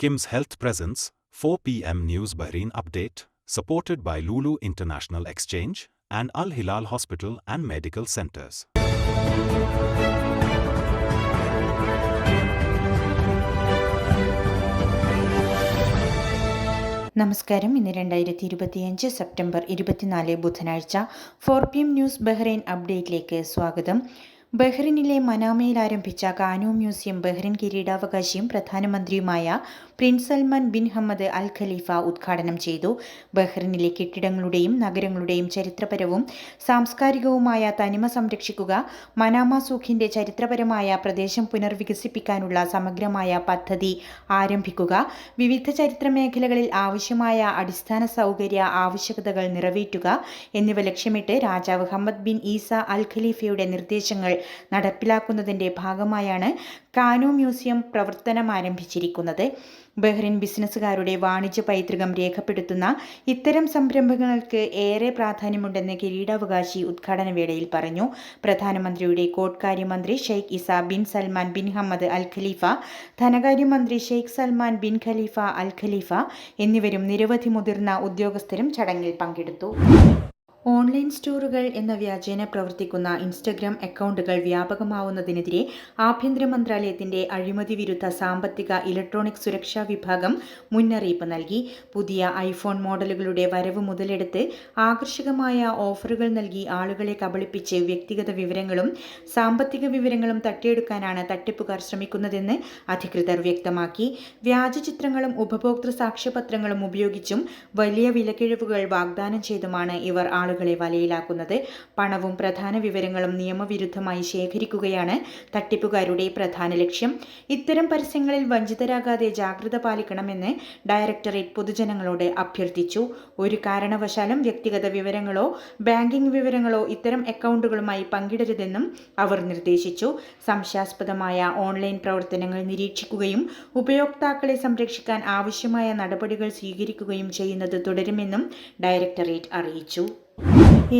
Kim's Health Presence, 4 p.m. News Bahrain Update, supported by Lulu International Exchange and Al Hilal Hospital and Medical Centers. നമസ്കാരം ഇന്ന് രണ്ടായിരത്തി ഇരുപത്തിയഞ്ച് September ഇരുപത്തിനാല് ബുധനാഴ്ച four P M news Bahrain അപ്ഡേറ്റിലേക്ക് സ്വാഗതം ബഹ്റിനിലെ മനാമയിൽ ആരംഭിച്ച കാനു മ്യൂസിയം ബഹ്റിൻ കിരീടാവകാശിയും പ്രധാനമന്ത്രിയുമായ prince Salman bin Hammad Al Khalifa ഉദ്ഘാടനം ചെയ്തു. ബഹ്റിനിലെ കെട്ടിടങ്ങളുടെയും നഗരങ്ങളുടെയും ചരിത്രപരവും സാംസ്കാരികവുമായ തനിമ സംരക്ഷിക്കുക മനാമ സൂഖിന്റെ ചരിത്രപരമായ പ്രദേശം പുനർവികസിപ്പിക്കാനുള്ള സമഗ്രമായ പദ്ധതി ആരംഭിക്കുക വിവിധ ചരിത്ര മേഖലകളിൽ ആവശ്യമായ അടിസ്ഥാന സൗകര്യ ആവശ്യകതകൾ നിറവേറ്റുക എന്നിവ ലക്ഷ്യമിട്ട് രാജാവ് ഹമ്മദ് ബിൻ ഈസ അൽ ഖലീഫയുടെ നിർദ്ദേശങ്ങൾ നടപ്പിലാക്കുന്നതിന്റെ ഭാഗമായാണ് കാനു മ്യൂസിയം പ്രവർത്തനം ആരംഭിച്ചിരിക്കുന്നത് ബഹ്റിൻ ബിസിനസ്സുകാരുടെ വാണിജ്യ പൈതൃകം രേഖപ്പെടുത്തുന്ന ഇത്തരം സംരംഭങ്ങൾക്ക് ഏറെ പ്രാധാന്യമുണ്ടെന്ന് കിരീടാവകാശി ഉദ്ഘാടന വേളയിൽ പറഞ്ഞു. പ്രധാനമന്ത്രിയുടെ കോട്ട് കാര്യമന്ത്രി Sheikh Isa bin Salman bin Hammad Al Khalifa ധനകാര്യമന്ത്രി Sheikh Salman bin Khalifa Al Khalifa എന്നിവരും നിരവധി മുതിർന്ന ഉദ്യോഗസ്ഥരും ചടങ്ങിൽ പങ്കെടുത്തു. ഓൺലൈൻ സ്റ്റോറുകൾ എന്ന വ്യാജേന പ്രവർത്തിക്കുന്ന ഇൻസ്റ്റഗ്രാം അക്കൗണ്ടുകൾ വ്യാപകമാവുന്നതിനെതിരെ ആഭ്യന്തര മന്ത്രാലയത്തിന്റെ അഴിമതി വിരുദ്ധ സാമ്പത്തിക ഇലക്ട്രോണിക് സുരക്ഷാ വിഭാഗം മുന്നറിയിപ്പ് നൽകി. പുതിയ ഐഫോൺ മോഡലുകളുടെ വരവ് മുതലെടുത്ത് ആകർഷകമായ ഓഫറുകൾ നൽകി ആളുകളെ കബളിപ്പിച്ച് വ്യക്തിഗത വിവരങ്ങളും സാമ്പത്തിക വിവരങ്ങളും തട്ടിയെടുക്കാനാണ് തട്ടിപ്പുകാർ ശ്രമിക്കുന്നതെന്ന് അധികൃതർ വ്യക്തമാക്കി. വ്യാജ ചിത്രങ്ങളും ഉപഭോക്തൃ സാക്ഷ്യപത്രങ്ങളും ഉപയോഗിച്ചും വലിയ വിലക്കിഴിവുകൾ വാഗ്ദാനം ചെയ്തുമാണ് ഇവർ ആളുകളെ വലയിലാക്കുന്നത്. പണവും പ്രധാന വിവരങ്ങളും നിയമവിരുദ്ധമായി ശേഖരിക്കുകയാണ് തട്ടിപ്പുകാരുടെ പ്രധാന ലക്ഷ്യം. ഇത്തരം പരസ്യങ്ങളിൽ വഞ്ചിതരാകാതെ ജാഗ്രത പാലിക്കണമെന്ന് ഡയറക്ടറേറ്റ് പൊതുജനങ്ങളോട് അഭ്യർത്ഥിച്ചു. ഒരു കാരണവശാലും വ്യക്തിഗത വിവരങ്ങളോ ബാങ്കിംഗ് വിവരങ്ങളോ ഇത്തരം അക്കൗണ്ടുകളുമായി പങ്കിടരുതെന്നും അവർ നിർദ്ദേശിച്ചു. സംശയാസ്പദമായ ഓൺലൈൻ പ്രവർത്തനങ്ങൾ നിരീക്ഷിക്കുകയും ഉപയോക്താക്കളെ സംരക്ഷിക്കാൻ ആവശ്യമായ നടപടികൾ സ്വീകരിക്കുകയും ചെയ്യുന്നത് തുടരുമെന്നും ഡയറക്ടറേറ്റ് അറിയിച്ചു.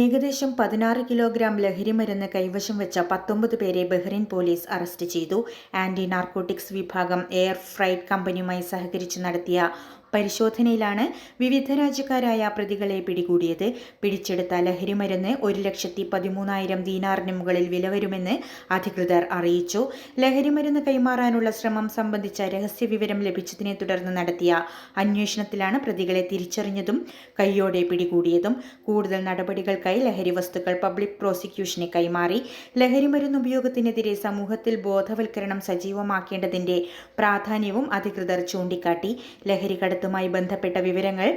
ഏകദേശം പതിനാറ് കിലോഗ്രാം ലഹരിമരുന്ന് കൈവശം വെച്ച പത്തൊമ്പത് പേരെ ബഹ്റിൻ പോലീസ് അറസ്റ്റ് ചെയ്തു. ആന്റി നാർക്കോട്ടിക്സ് വിഭാഗം എയർ ഫ്രൈറ്റ് കമ്പനിയുമായി സഹകരിച്ച് നടത്തിയ പരിശോധനയിലാണ് വിവിധ രാജ്യക്കാരായ പ്രതികളെ പിടികൂടിയത്. പിടിച്ചെടുത്ത ലഹരിമരുന്ന് ഒരു ലക്ഷത്തി പതിമൂന്നായിരം ദീനാറിന് മുകളിൽ വില വരുമെന്ന് അധികൃതർ അറിയിച്ചു. ലഹരിമരുന്ന് കൈമാറാനുള്ള ശ്രമം സംബന്ധിച്ച രഹസ്യ വിവരം ലഭിച്ചതിനെ തുടർന്ന് നടത്തിയ അന്വേഷണത്തിലാണ് പ്രതികളെ തിരിച്ചറിഞ്ഞതും കൈയോടെ പിടികൂടിയതും. കൂടുതൽ നടപടികൾക്കായി ലഹരി വസ്തുക്കൾ പബ്ലിക് പ്രോസിക്യൂഷന് കൈമാറി. ലഹരിമരുന്ന് ഉപയോഗത്തിനെതിരെ സമൂഹത്തിൽ ബോധവൽക്കരണം സജീവമാക്കേണ്ടതിന്റെ പ്രാധാന്യവും അധികൃതർ ചൂണ്ടിക്കാട്ടി. ലഹരി കടത്തുമായി ബന്ധപ്പെട്ട വിവരങ്ങൾ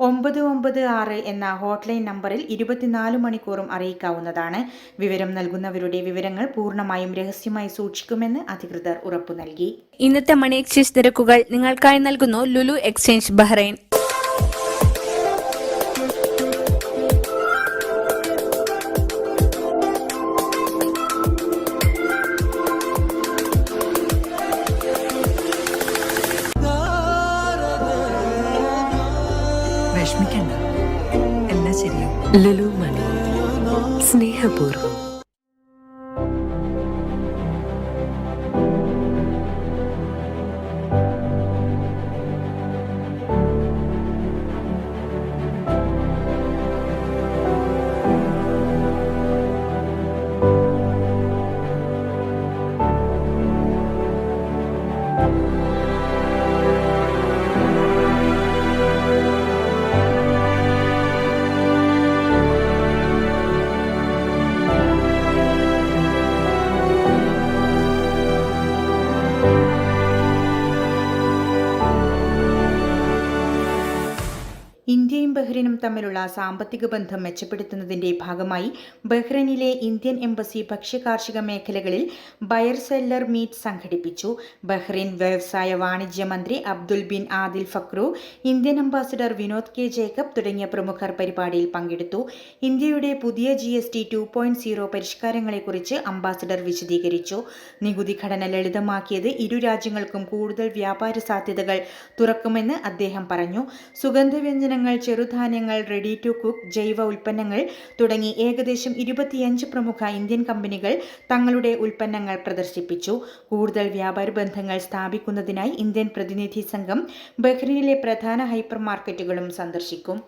ഒമ്പത് ഒമ്പത് ആറ് എന്ന ഹോട്ട്ലൈൻ നമ്പറിൽ ഇരുപത്തിനാല് മണിക്കൂറും അറിയിക്കാവുന്നതാണ്. വിവരം നൽകുന്നവരുടെ വിവരങ്ങൾ പൂർണമായും രഹസ്യമായി സൂക്ഷിക്കുമെന്ന് അധികൃതർ ഉറപ്പു നൽകി. ഇന്നത്തെ മണി എക്സ്ചേഞ്ച് നിരക്കുകൾ നിങ്ങൾക്കായി നൽകുന്നു Lulu exchange Bahrain. Lulu money. സ്നേഹപൂർവം. തമ്മിലുള്ള സാമ്പത്തിക ബന്ധം മെച്ചപ്പെടുത്തുന്നതിന്റെ ഭാഗമായി ബഹ്റൈനിലെ ഇന്ത്യൻ എംബസി ഭക്ഷ്യകാർഷിക മേഖലകളിൽ ബയർ സെല്ലർ മീറ്റ് സംഘടിപ്പിച്ചു. ബഹ്റൈൻ വ്യവസായ വാണിജ്യ മന്ത്രി Abdul bin Adil Fakhro Indian ambassador Vinod K Jacob തുടങ്ങിയ പ്രമുഖർ പരിപാടിയിൽ പങ്കെടുത്തു. ഇന്ത്യയുടെ പുതിയ G S T two point zero പരിഷ്കാരങ്ങളെക്കുറിച്ച് ambassador വിശദീകരിച്ചു. നികുതി ഘടന ലളിതമാക്കിയത് ഇരു രാജ്യങ്ങൾക്കും കൂടുതൽ വ്യാപാര സാധ്യതകൾ തുറക്കുമെന്ന് അദ്ദേഹം പറഞ്ഞു. സുഗന്ധവ്യഞ്ജനങ്ങൾ ചെറു റെഡി ടു കുക്ക് ജൈവ ഉൽപ്പന്നങ്ങൾ തുടങ്ങി ഏകദേശം ഇരുപത്തിയഞ്ച് പ്രമുഖ ഇന്ത്യൻ കമ്പനികൾ തങ്ങളുടെ ഉൽപ്പന്നങ്ങൾ പ്രദർശിപ്പിച്ചു. കൂടുതൽ വ്യാപാര ബന്ധങ്ങൾ സ്ഥാപിക്കുന്നതിനായി ഇന്ത്യൻ പ്രതിനിധി സംഘം ബഹ്റിനിലെ പ്രധാന ഹൈപ്പർ മാർക്കറ്റുകളും സന്ദർശിക്കും.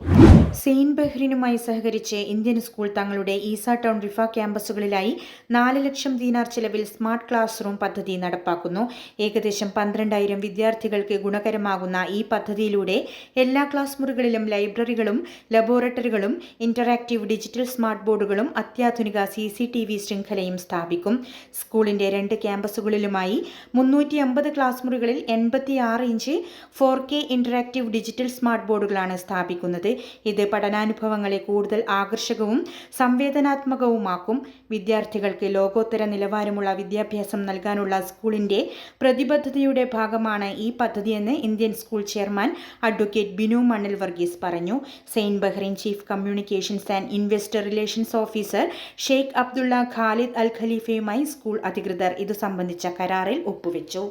സെയിൻ ബഹ്റിനുമായി സഹകരിച്ച് ഇന്ത്യൻ സ്കൂൾ തങ്ങളുടെ ഈസ ടൗൺ റിഫ ക്യാമ്പസുകളിലായി നാല് ലക്ഷം ദീനാർ ചെലവിൽ സ്മാർട്ട് ക്ലാസ് റൂം പദ്ധതി നടപ്പാക്കുന്നു. ഏകദേശം പന്ത്രണ്ടായിരം വിദ്യാർത്ഥികൾക്ക് ഗുണകരമാകുന്ന ഈ പദ്ധതിയിലൂടെ എല്ലാ ക്ലാസ് മുറികളിലും ലൈബ്രറികളും ലബോറട്ടറികളും ഇന്ററാക്റ്റീവ് ഡിജിറ്റൽ സ്മാർട്ട് ബോർഡുകളും അത്യാധുനിക സി സി ടി വി ശൃംഖലയും സ്ഥാപിക്കും. സ്കൂളിന്റെ രണ്ട് ക്യാമ്പസുകളിലുമായി മുന്നൂറ്റി അമ്പത് ക്ലാസ് മുറികളിൽ എൺപത്തിയാറ് inch four K interactive digital smart ബോർഡുകളാണ് സ്ഥാപിക്കുന്നത്. ഇത് പഠനാനുഭവങ്ങളെ കൂടുതൽ ആകർഷകവും സംവേദനാത്മകവുമാക്കും. വിദ്യാർത്ഥികൾക്ക് ലോകോത്തര നിലവാരമുള്ള വിദ്യാഭ്യാസം നൽകാനുള്ള സ്കൂളിന്റെ പ്രതിബദ്ധതയുടെ ഭാഗമാണ് ഈ പദ്ധതിയെന്ന് Indian school chairman advocate Binu Mannil Varghese പറഞ്ഞു. Zain Bahrain chief communications and investor relations officer Sheikh Abdulla Khalid Al ഖലീഫയുമായി school അധികൃതർ ഇതു സംബന്ധിച്ച കരാറിൽ ഒപ്പുവെച്ചു.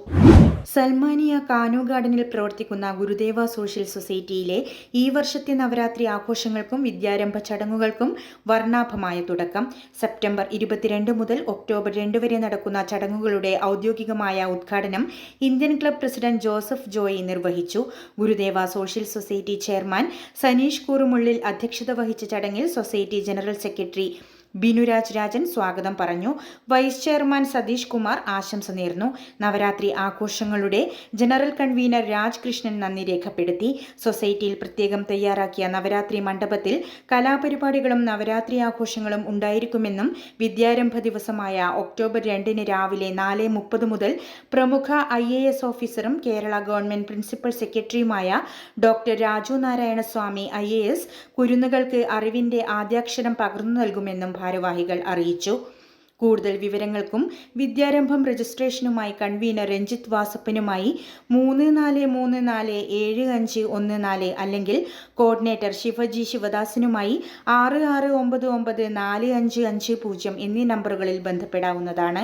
സൽമാനിയ കാനു ഗാർഡനിൽ പ്രവർത്തിക്കുന്ന ഗുരുദേവ സോഷ്യൽ സൊസൈറ്റിയിലെ ഈ വർഷത്തെ നവരാത്രി ആഘോഷങ്ങൾക്കും വിദ്യാരംഭ ചടങ്ങുകൾക്കും വർണാഭമായ തുടക്കം. സെപ്റ്റംബർ ഇരുപത്തിരണ്ട് മുതൽ ഒക്ടോബർ രണ്ട് വരെ നടക്കുന്ന ചടങ്ങുകളുടെ ഔദ്യോഗികമായ ഉദ്ഘാടനം Indian club president Joseph Joy നിർവഹിച്ചു. Gurudeva social society chairman Saneesh Koorumullil അധ്യക്ഷത വഹിച്ച ചടങ്ങിൽ society general secretary Binuraj Rajan സ്വാഗതം പറഞ്ഞു. വൈസ് ചെയർമാൻ സതീഷ് കുമാർ ആശംസ നേർന്നു. നവരാത്രി ആഘോഷങ്ങളുടെ ജനറൽ കൺവീനർ രാജ്കൃഷ്ണൻ നന്ദി രേഖപ്പെടുത്തി. സൊസൈറ്റിയിൽ പ്രത്യേകം തയ്യാറാക്കിയ നവരാത്രി മണ്ഡപത്തിൽ കലാപരിപാടികളും നവരാത്രി ആഘോഷങ്ങളും ഉണ്ടായിരിക്കുമെന്നും വിദ്യാരംഭ ദിവസമായ ഒക്ടോബർ രണ്ടിന് രാവിലെ നാല് മുപ്പത് മുതൽ പ്രമുഖ ഐ എ എസ് ഓഫീസറും കേരള ഗവൺമെന്റ് പ്രിൻസിപ്പൽ സെക്രട്ടറിയുമായ doctor Raju Narayana Swamy I A S കുരുന്നുകൾക്ക് അറിവിന്റെ ആദ്യാക്ഷരം പകർന്നു നൽകുമെന്നും ഭാരവാഹികൾ അറിയിച്ചു. കൂടുതൽ വിവരങ്ങൾക്കും വിദ്യാരംഭം രജിസ്ട്രേഷനുമായി കൺവീനർ രഞ്ജിത്ത് വാസപ്പനുമായി മൂന്ന് നാല് മൂന്ന് നാല് ഏഴ് അഞ്ച് ഒന്ന് നാല് അല്ലെങ്കിൽ കോർഡിനേറ്റർ ശിവജി ശിവദാസനുമായി ആറ് ആറ് ഒമ്പത് ഒമ്പത് നാല് അഞ്ച് അഞ്ച് പൂജ്യം എന്നീ നമ്പറുകളിൽ ബന്ധപ്പെടാവുന്നതാണ്.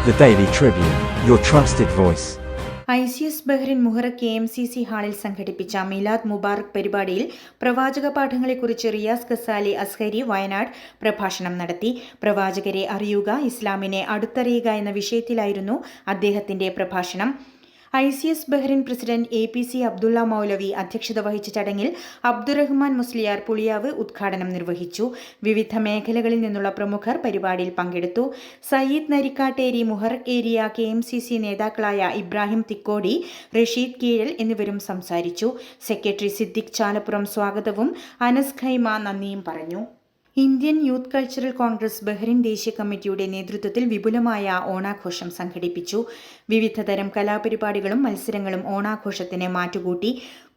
The Daily Tribune, your trusted voice. I C S Bahrain Muharraq K M C C ഹാളിൽ സംഘടിപ്പിച്ച മിലാദ് മുബാറക് പരിപാടിയിൽ പ്രവാചക പാഠങ്ങളെക്കുറിച്ച് റിയാസ് ഖസാലി അസ്ഹരി വയനാട് പ്രഭാഷണം നടത്തി പ്രവാചകരെ അറിയുക ഇസ്ലാമിനെ അടുത്തറിയുക എന്ന വിഷയത്തിലായിരുന്നു അദ്ദേഹത്തിന്റെ പ്രഭാഷണം I C S Bahrain president A P C Abdulla Moulavi അധ്യക്ഷത വഹിച്ച ചടങ്ങിൽ അബ്ദുറഹ്മാൻ മുസ്ലിയാർ പുളിയാവ് ഉദ്ഘാടനം നിർവഹിച്ചു. വിവിധ മേഖലകളിൽ നിന്നുള്ള പ്രമുഖർ പരിപാടിയിൽ പങ്കെടുത്തു. Sayyid Narikkatteri Muharraq area K M C C നേതാക്കളായ ഇബ്രാഹിം തിക്കോടി റഷീദ് കീഴൽ എന്നിവരും സംസാരിച്ചു. സെക്രട്ടറി സിദ്ദിഖ് ചാലപ്പുറം സ്വാഗതവും അനസ് ഖൈമ നന്ദിയും പറഞ്ഞു. Indian youth cultural Congress Bahrain ദേശീയ കമ്മിറ്റിയുടെ നേതൃത്വത്തിൽ വിപുലമായ ഓണാഘോഷം സംഘടിപ്പിച്ചു. വിവിധതരം കലാപരിപാടികളും മത്സരങ്ങളും ഓണാഘോഷത്തിന് മാറ്റുകൂട്ടി.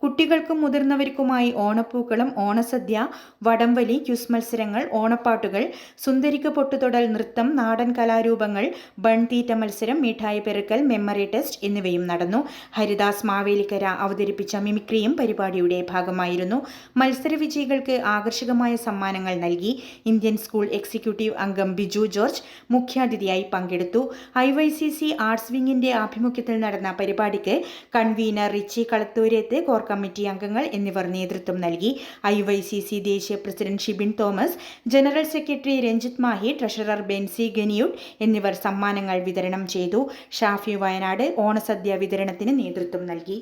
കുട്ടികൾക്കും മുതിർന്നവർക്കുമായി ഓണപ്പൂക്കളം ഓണസദ്യ വടംവലി ക്യുസ് മത്സരങ്ങൾ ഓണപ്പാട്ടുകൾ സുന്ദരിക്ക് പൊട്ടുതൊടൽ നൃത്തം നാടൻ കലാരൂപങ്ങൾ ബൺതീറ്റ മത്സരം മിഠായി പെരുക്കൽ മെമ്മറി ടെസ്റ്റ് എന്നിവയും നടന്നു. ഹരിദാസ് മാവേലിക്കര അവതരിപ്പിച്ച മിമിക്രിയും പരിപാടിയുടെ ഭാഗമായിരുന്നു. മത്സര വിജയികൾക്ക് ആകർഷകമായ സമ്മാനങ്ങൾ നൽകി. ഇന്ത്യൻ സ്കൂൾ എക്സിക്യൂട്ടീവ് അംഗം ബിജു ജോർജ് മുഖ്യാതിഥിയായി പങ്കെടുത്തു. I Y C C arts വിങ്ങിന്റെ ആഭിമുഖ്യത്തിൽ നടന്ന പരിപാടിക്ക് convener Richie Kalathooreth core committee അംഗങ്ങൾ എന്നിവർ നേതൃത്വം നൽകി. ഐ വൈ സി സി ദേശീയ president Shibin Thomas general secretary Ranjith Mahe treasurer Bency Ganiyoot എന്നിവർ സമ്മാനങ്ങൾ വിതരണം ചെയ്തു. ഷാഫി വയനാട് ഓണസദ്യ വിതരണത്തിന് നേതൃത്വം നൽകി.